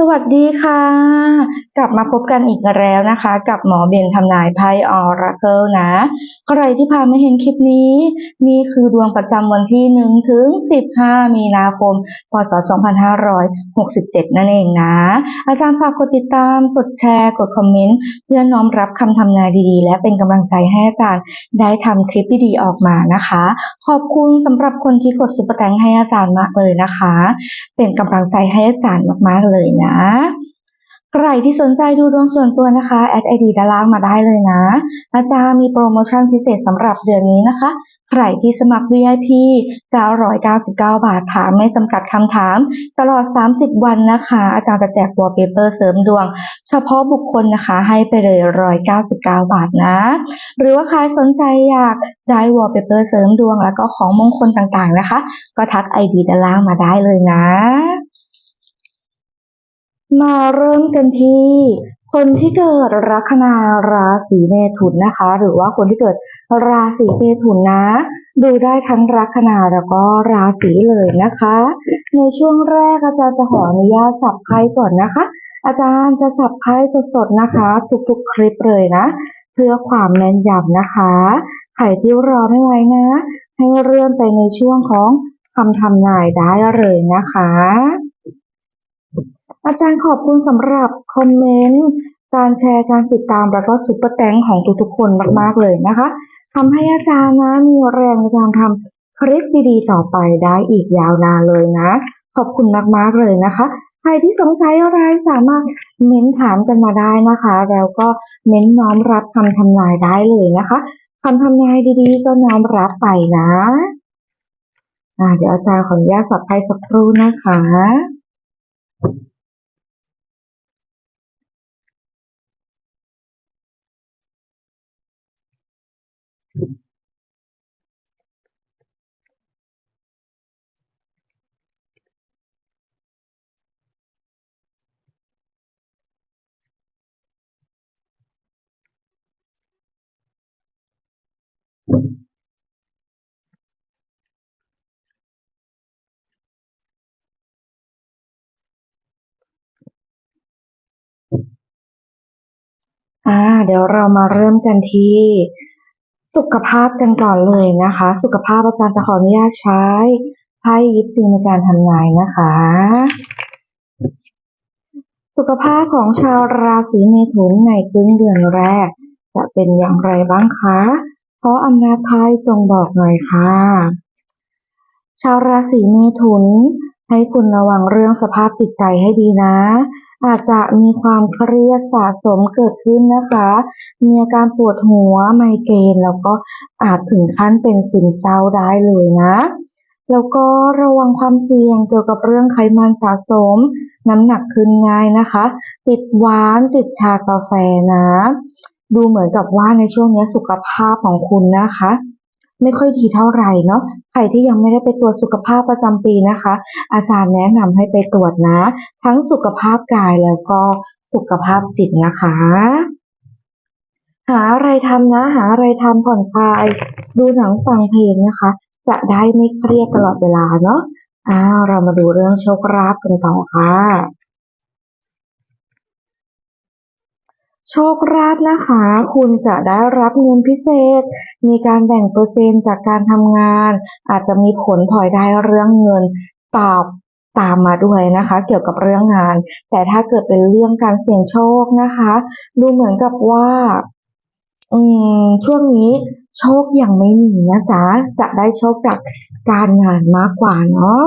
สวัสดีค่ะ กลับมาพบกันอีกแล้วนะคะ กับหมอเบนทำนายไพ่ออราเคิลนะ ใครที่พาไม่เห็นคลิปนี้ นี่คือดวงประจำวันที่1ถึง15มีนาคม พศ2567นั่นเองนะ อาจารย์ฝากกดติดตาม กดแชร์ กดคอมเมนต์ เพื่อน้อมรับคำทำนายดีๆ และเป็นกำลังใจให้อาจารย์ได้ทำคลิปดีๆออกมานะคะ ขอบคุณสำหรับคนที่กดซุปเปอร์แตงให้อาจารย์มากเลยนะคะ เป็นกำลังใจให้อาจารย์มากๆเลยนะใครที่สนใจดูดวงส่วนตัวนะคะแอดไอดีด้านล่างมาได้เลยนะ อาจารย์มีโปรโมชั่นพิเศษสำหรับเดือนนี้นะคะ ใครที่สมัคร VIP 999 บาทถามไม่จำกัดคำถาม ตลอด 30 วันนะคะ อาจารย์จะแจกวอลเปเปอร์เสริมดวง เฉพาะบุคคลนะคะให้ไปเลย 199 บาทนะ หรือว่าใครสนใจอยากได้วอลเปเปอร์เสริมดวงแล้วก็ของมงคลต่างๆนะคะ ก็ทักไอดีด้านล่างมาได้เลยนะ มาเริ่มกันที่ คนที่เกิดลัคนาราศีเมถุนนะคะ หรือว่าคนที่เกิดราศีเมถุนนะ ดูได้ทั้งลัคนาแล้วก็ราศีเลยนะคะ ในช่วงแรกอาจารย์จะขออนุญาตสับไพ่ก่อนนะคะ อาจารย์จะสับไพ่สดๆนะคะ ทุกๆคลิปเลยนะ เพื่อความแม่นยำนะคะใครที่รอไม่ไหวนะ ให้เลื่อนไปในช่วงของคำทำนายได้เลยนะคะ อาจารย์ขอบคุณสำหรับคอมเมนต์การแชร์การติดตามแล้วก็ซุปเปอร์แตงของทุกๆคนมากๆเลยนะคะทำให้อาจารย์นะมีแรงในการทำคลิปดีๆต่อไปได้อีกยาวนานเลยนะ ขอบคุณมากๆเลยนะคะ ใครที่สงสัยอะไรสามารถเม้นถามกันมาได้นะคะ แล้วก็เม้นน้อมรับคำทำนายได้เลยนะคะคำทำนายดีๆ ก็น้อมรับไปนะอ่าเดี๋ยวอาจารย์ขออนุญาตสับไพ่สักครู่นะคะ เดี๋ยวเรามาเริ่มกันที่สุขภาพกันก่อนเลยนะคะ สุขภาพอาจารย์จะขออนุญาตใช้ไพ่ยิปซีในการทำนายนะคะ สุขภาพของชาวราศีเมถุนในครึ่งเดือนแรก จะเป็นอย่างไรบ้างคะเพราะอำนาจไพ่จงบอกหน่อยค่ะ ชาวราศีเมถุนให้คุณระวังเรื่องสภาพจิตใจให้ดีนะ อาจจะมีความเครียดสะสมเกิดขึ้นนะคะ มีอาการปวดหัวไมเกรนแล้วก็อาจถึงขั้นเป็นซึมเศร้าได้เลยนะ แล้วก็ระวังความเสี่ยงเกี่ยวกับเรื่องไขมันสะสม น้ำหนักขึ้นง่ายนะคะ ติดหวานติดชากาแฟนะ ดูเหมือนกับว่าในช่วงนี้สุขภาพของคุณนะคะ ไม่ค่อยดีเท่าไหร่เนาะใครที่ยังไม่ได้ไปตรวจสุขภาพประจำปีนะคะ อาจารย์แนะนำให้ไปตรวจนะ ทั้งสุขภาพกายแล้วก็สุขภาพจิตนะคะ หาอะไรทำนะ หาอะไรทำผ่อนคลาย ดูหนังฟังเพลงนะคะ จะได้ไม่เครียดตลอดเวลาเนาะอ้าวเรามาดูเรื่องโชคลาภกันต่อค่ะ โชคลาภนะคะ คุณจะได้รับเงินพิเศษ มีการแบ่งเปอร์เซ็นต์จากการทำงาน อาจจะมีผลพลอยได้เรื่องเงินตอบตามมาด้วยนะคะ เกี่ยวกับเรื่องงาน แต่ถ้าเกิดเป็นเรื่องการเสี่ยงโชคนะคะ ดูเหมือนกับว่าอืมช่วงนี้โชคยังไม่มีนะจ๊ะ จะได้โชคจากการงานมากกว่าเนาะ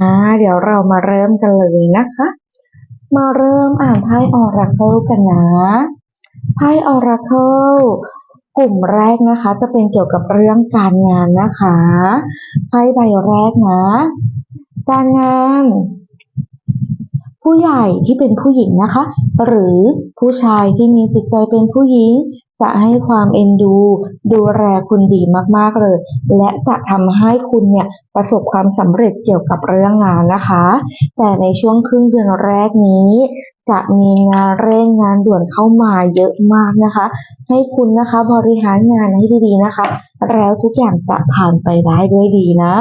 อ่าเดี๋ยวเรามาเริ่มกันเลยนะคะ มาเริ่มอ่านไพ่ออราเคิลกันนะ ไพ่ออราเคิลกลุ่มแรกนะคะจะเป็นเกี่ยวกับเรื่องการงานนะคะ ไพ่ใบแรกนะ การงาน ผู้ใหญ่ที่เป็นผู้หญิงนะคะ หรือผู้ชายที่มีจิตใจเป็นผู้หญิง จะให้ความเอ็นดู ดูแลคุณดีมากๆเลย และจะทำให้คุณเนี่ยประสบความสำเร็จเกี่ยวกับเรื่องงานนะคะ แต่ในช่วงครึ่งเดือนแรกนี้จะมีงานเร่งงานด่วนเข้ามาเยอะมากนะคะ ให้คุณนะคะบริหารงานให้ดีๆนะคะ แล้วทุกอย่างจะผ่านไปได้ด้วยดีนะ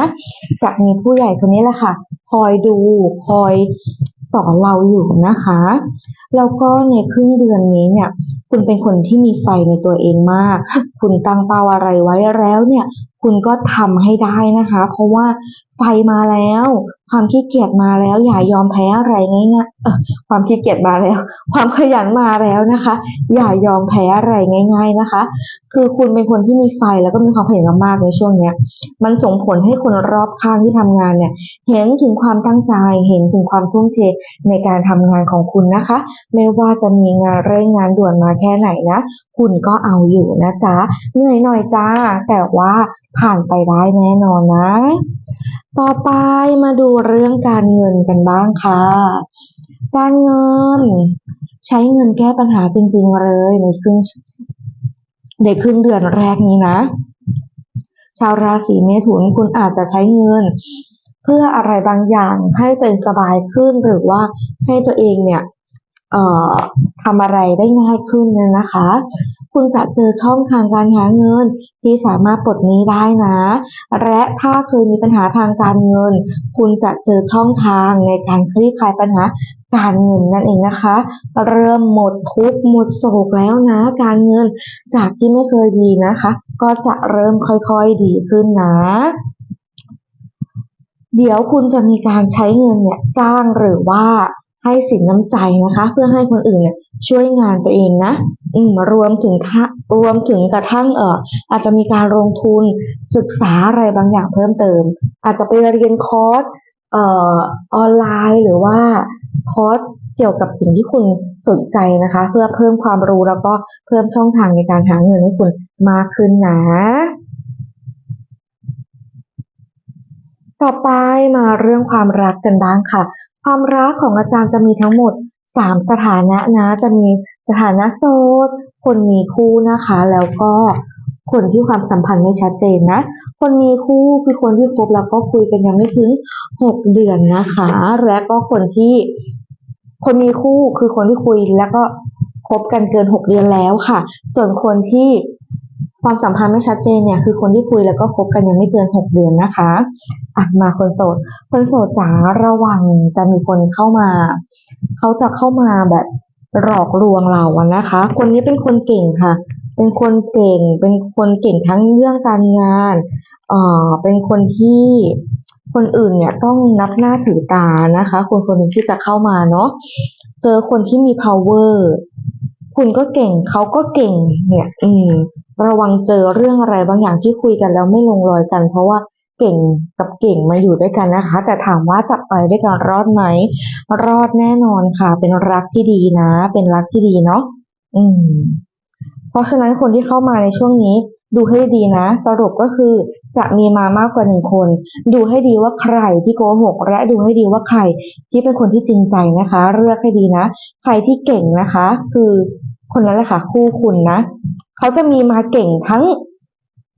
จะมีผู้ใหญ่คนนี้แหละค่ะ คอยดูคอย สอนเราอยู่นะคะ แล้วก็ในครึ่งเดือนนี้เนี่ย คุณเป็นคนที่มีไฟในตัวเองมาก คุณตั้งเป้าอะไรไว้แล้วเนี่ยคุณก็ทำให้ได้นะคะ เพราะว่าไฟมาแล้ว ความขี้เกียจมาแล้ว อย่ายอมแพ้อะไรง่ายๆเออความขี้เกียจมาแล้ว ความขยันมาแล้วนะคะ อย่ายอมแพ้อะไรง่าย ๆนะคะ คือคุณเป็นคนที่มีไฟแล้วก็มีความขยันมากๆในช่วงเนี้ย มันส่งผลให้คนรอบข้างที่ทำงานเนี่ย เห็นถึงความตั้งใจ เห็นถึงความทุ่มเทในการทำงานของคุณนะคะ ไม่ว่าจะมีงานเร่งงานด่วนมาแค่ไหนนะ คุณก็เอาอยู่นะจ๊ะ เหนื่อยหน่อยจ้า แต่ว่าผ่านไปได้แน่นอนนะ ต่อไปมาดูเรื่องการเงินกันบ้างค่ะ การเงิน ใช้เงินแก้ปัญหาจริง ๆ เลยในครึ่งในครึ่งเดือนแรกนี้นะ ชาวราศีเมถุนคุณอาจจะใช้เงิน เพื่ออะไรบางอย่างให้เป็นสบายขึ้นหรือว่าให้ตัวเองเนี่ย ทำอะไรได้ง่ายขึ้นเนี่ยนะคะ คุณจะเจอช่องทางการหาเงินที่สามารถปลดหนี้ได้นะ และถ้าเคยมีปัญหาทางการเงิน คุณจะเจอช่องทางในการคลี่คลายปัญหาการเงินนั่นเองนะคะ เริ่มหมดทุกข์หมดโศกแล้วนะ การเงินจากที่ไม่เคยดีนะคะ ก็จะเริ่มค่อยๆดีขึ้นนะเดี๋ยวคุณจะมีการใช้เงินเนี่ยจ้างหรือว่า ให้สินน้ำใจนะคะ เพื่อให้คนอื่นเนี่ยช่วยงานตัวเองนะอืมรวมถึงค่ารวมถึงกระทั่งเอออาจจะมีการลงทุนศึกษาอะไรบางอย่างเพิ่มเติม อาจจะไปเรียนคอร์สเอ่อออนไลน์หรือว่าคอร์สเกี่ยวกับสิ่งที่คุณสนใจนะคะ เพื่อเพิ่มความรู้แล้วก็เพิ่มช่องทางในการหาเงินให้คุณมากขึ้นนะ ต่อไปมาเรื่องความรักกันบ้างค่ะ ความรักของอาจารย์จะมีทั้งหมด 3 สถานะนะ จะมีสถานะโสด คนมีคู่นะคะ แล้วก็คนที่ความสัมพันธ์ไม่ชัดเจนนะ คนมีคู่คือคนที่คบแล้วก็คุยกันยังไม่ถึง 6 เดือนนะคะ และก็คนที่ คนมีคู่คือคนที่คุยแล้วก็คบกันเกิน 6 เดือนแล้วค่ะ ส่วนคนที่ ความสัมพันธ์ไม่ชัดเจนเนี่ยคือคนที่คุยแล้วก็คบกันยังไม่เกิน6เดือนนะคะอะมาคนโสด คนโสดจ๋าระวังจะมีคนเข้ามา เขาจะเข้ามาแบบหลอกลวงเราอะนะคะ คนนี้เป็นคนเก่งค่ะ เป็นคนเก่ง เป็นคนเก่งทั้งเรื่องการงานเอ่อเป็นคนที่คนอื่นเนี่ยต้องนับหน้าถือตานะคะ คนคนหนึ่งที่จะเข้ามาเนาะ เจอคนที่มี power คุณก็เก่งเขาก็เก่งเนี่ย อืม ระวังเจอเรื่องอะไรบางอย่างที่คุยกันแล้วไม่ลงรอยกัน เพราะว่าเก่งกับเก่งมาอยู่ด้วยกันนะคะ แต่ถามว่าจะไปด้วยกันรอดไหม รอดแน่นอนค่ะ เป็นรักที่ดีนะ เป็นรักที่ดีเนาะอืม เพราะฉะนั้นคนที่เข้ามาในช่วงนี้ ดูให้ดีนะ สรุปก็คือจะมีมามากกว่าหนึ่งคน ดูให้ดีว่าใครที่โกหก และดูให้ดีว่าใครที่เป็นคนที่จริงใจนะคะ เลือกให้ดีนะ ใครที่เก่งนะคะ คือคนนั้นแหละค่ะ คู่คุณนะ เขาจะมีมาเก่งทั้ง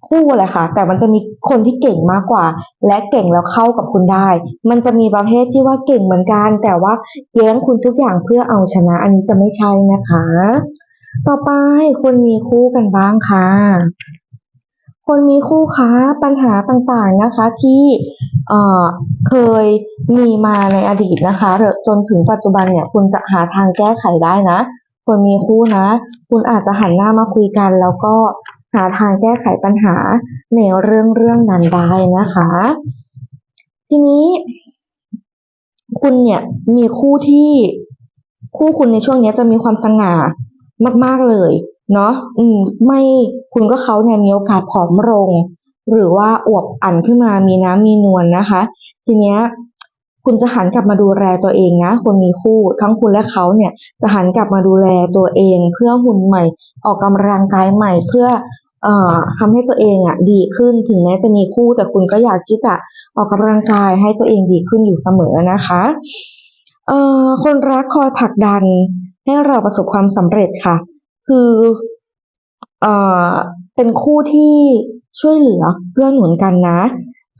คู่แหละค่ะ แต่มันจะมีคนที่เก่งมากกว่า และเก่งแล้วเข้ากับคุณได้ มันจะมีประเภทที่ว่าเก่งเหมือนกัน แต่ว่าแย้งคุณทุกอย่างเพื่อเอาชนะ อันนี้จะไม่ใช่นะคะ ต่อไปคนมีคู่กันบ้างค่ะ คนมีคู่ค้าปัญหาต่างๆนะคะที่เเคยมีมาในอดีตนะคะจนถึงปัจจุบันเนี่ยคุณจะหาทางแก้ไขได้นะ คนมีคู่นะ คุณอาจจะหันหน้ามาคุยกัน แล้วก็หาทางแก้ไขปัญหาในเรื่องเรื่องนั้นได้นะคะ ทีนี้ คุณเนี่ยมีคู่ที่คู่คุณในช่วงนี้จะมีความสง่ามาก ๆ เลย เนาะอืม ไม่คุณก็เขาเนี่ยมีโอกาสผอมลงหรือว่าอวบอั่นขึ้นมามีน้ำมีนวลนะคะ ทีเนี้ย คุณจะหันกลับมาดูแลตัวเองนะคนมีคู่ทั้งคุณและเขาเนี่ยจะหันกลับมาดูแลตัวเอง เพื่อหุ่นใหม่ ออกกำลังกายใหม่เพื่อเอ่อทำให้ตัวเองอะดีขึ้นถึงแม้จะมีคู่ แต่คุณก็อยากที่จะออกกำลังกายให้ตัวเองดีขึ้นอยู่เสมอนะคะเอ่อคนรักคอยผลักดันให้เราประสบความสำเร็จค่ะ คือเอ่อเป็นคู่ที่ช่วยเหลือเกื้อหนุนกันนะ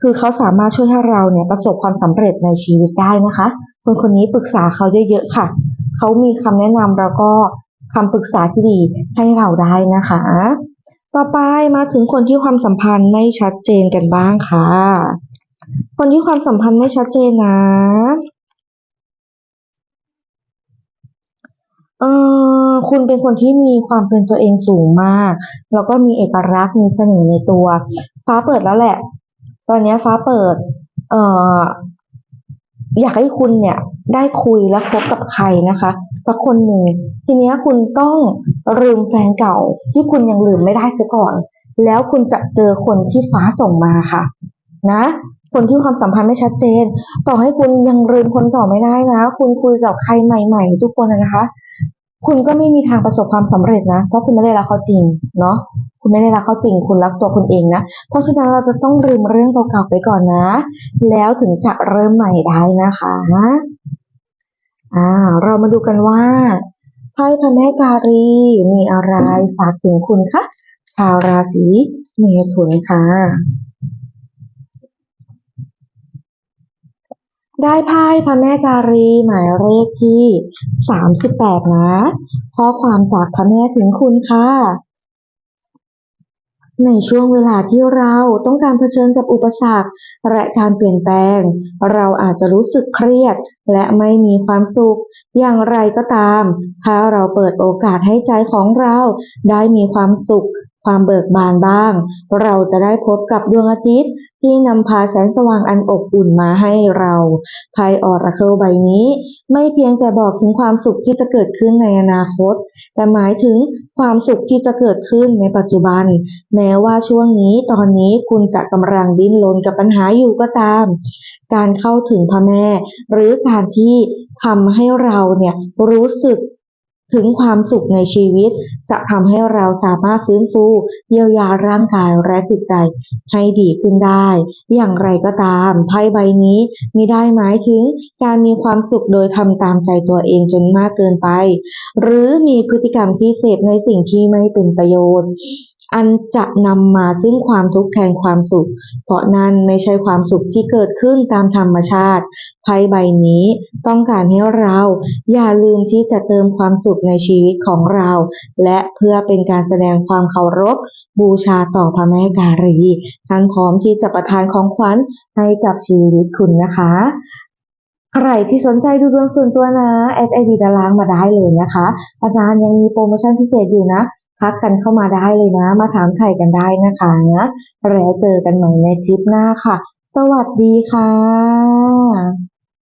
คือเขาสามารถช่วยให้เราเนี่ยประสบความสำเร็จในชีวิตได้นะคะ คนคนนี้ปรึกษาเขาเยอะๆค่ะ เขามีคำแนะนำแล้วก็คำปรึกษาที่ดีให้เราได้นะคะ ต่อไปมาถึงคนที่ความสัมพันธ์ไม่ชัดเจนกันบ้างค่ะ คนที่ความสัมพันธ์ไม่ชัดเจนนะเออคุณเป็นคนที่มีความเป็นตัวเองสูงมาก แล้วก็มีเอกลักษณ์มีเสน่ห์ในตัว ฟ้าเปิดแล้วแหละ ตอนนี้ฟ้าเปิด เอ่อ อยากให้คุณเนี่ยได้คุยและคบกับใครนะคะสักคนหนึ่งทีนี้คุณต้องลืมแฟนเก่า ที่คุณยังลืมไม่ได้เสียก่อน แล้วคุณจะเจอคนที่ฟ้าส่งมาค่ะ นะคนที่ความสัมพันธ์ไม่ชัดเจน ต่อให้คุณยังลืมคนเก่าไม่ได้นะ คุณคุยกับใครใหม่ ๆ ทุกคนนะคะ คุณก็ไม่มีทางประสบความสำเร็จนะ เพราะคุณไม่ได้รักเขาจริง เนาะ คุณไม่ได้รักเขาจริง คุณรักตัวคุณเองนะ เพราะฉะนั้นเราจะต้องลืมเรื่องเก่าๆไปก่อนนะ แล้วถึงจะเริ่มใหม่ได้นะคะอ่าเรามาดูกันว่าไพ่พระแม่การีมีอะไรฝากถึงคุณคะชาวราศีเมถุนค่ะ ได้ไพ่พระแม่การีหมายเลขที่สามสิบแปดนะ ข้อความจากพระแม่ถึงคุณค่ะ ในช่วงเวลาที่เราต้องการเผชิญกับอุปสรรค และการเปลี่ยนแปลง เราอาจจะรู้สึกเครียด และไม่มีความสุข อย่างไรก็ตาม ถ้าเราเปิดโอกาสให้ใจของเราได้มีความสุข ความเบิกบานบ้าง เราจะได้พบกับดวงอาทิตย์ที่นำพาแสงสว่างอันอบอุ่นมาให้เราไพ่ออราเคิลใบนี้ ไม่เพียงแต่บอกถึงความสุขที่จะเกิดขึ้นในอนาคต แต่หมายถึงความสุขที่จะเกิดขึ้นในปัจจุบัน แม้ว่าช่วงนี้ตอนนี้คุณจะกำลังดิ้นรนกับปัญหาอยู่ก็ตาม การเข้าถึงพระแม่ หรือการที่ทำให้เราเนี่ยรู้สึก ถึงความสุขในชีวิต จะทำให้เราสามารถฟื้นฟูเยียวยาร่างกายและจิตใจให้ดีขึ้นได้ อย่างไรก็ตามไพ่ใบนี้มิได้หมายถึงการมีความสุขโดยทำตามใจตัวเองจนมากเกินไป หรือมีพฤติกรรมที่เสพในสิ่งที่ไม่เป็นประโยชน์ อันจะนำมาซึ่งความทุกข์แทนความสุข เพราะนั่นไม่ใช่ความสุขที่เกิดขึ้นตามธรรมชาติไพ่ใบนี้ต้องการให้เราอย่าลืมที่จะเติมความสุขในชีวิตของเรา และเพื่อเป็นการแสดงความเคารพ บูชาต่อพระแม่การีท่านพร้อมที่จะประทานของขวัญให้กับชีวิตคุณนะคะ ใครที่สนใจดูดวงส่วนตัวนะแอดไอดีดารางมาได้เลยนะคะ อาจารย์ยังมีโปรโมชั่นพิเศษอยู่นะ ทักกันเข้ามาได้เลยนะ มาถามไถ่กันได้นะคะแล้วเจอกันใหม่ในคลิปหน้าค่ะ สวัสดีค่ะ